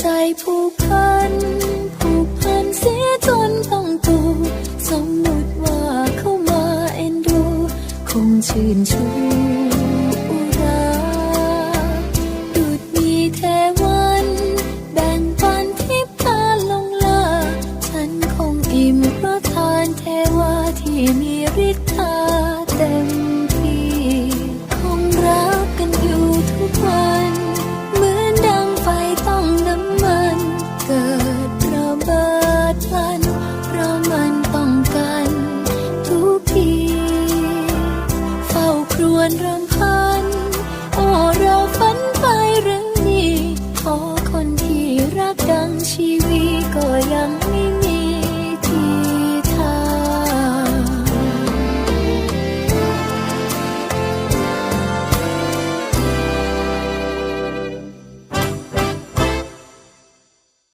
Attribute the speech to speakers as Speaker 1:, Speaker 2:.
Speaker 1: ใจผูกพัน ผูกพันเสียจนต้องตูสมมุติว่าเข้ามาเอ็นดู คงชื่นชูอุราดุดมีเทวัน แบ่งปันทิพตาลงลา ฉันคงอิ่มเพราะทานเทวาที่มีฤทธาเต็ม กันเพราะมันต้องกัน ทุกที เฝ้าครวญรำพัน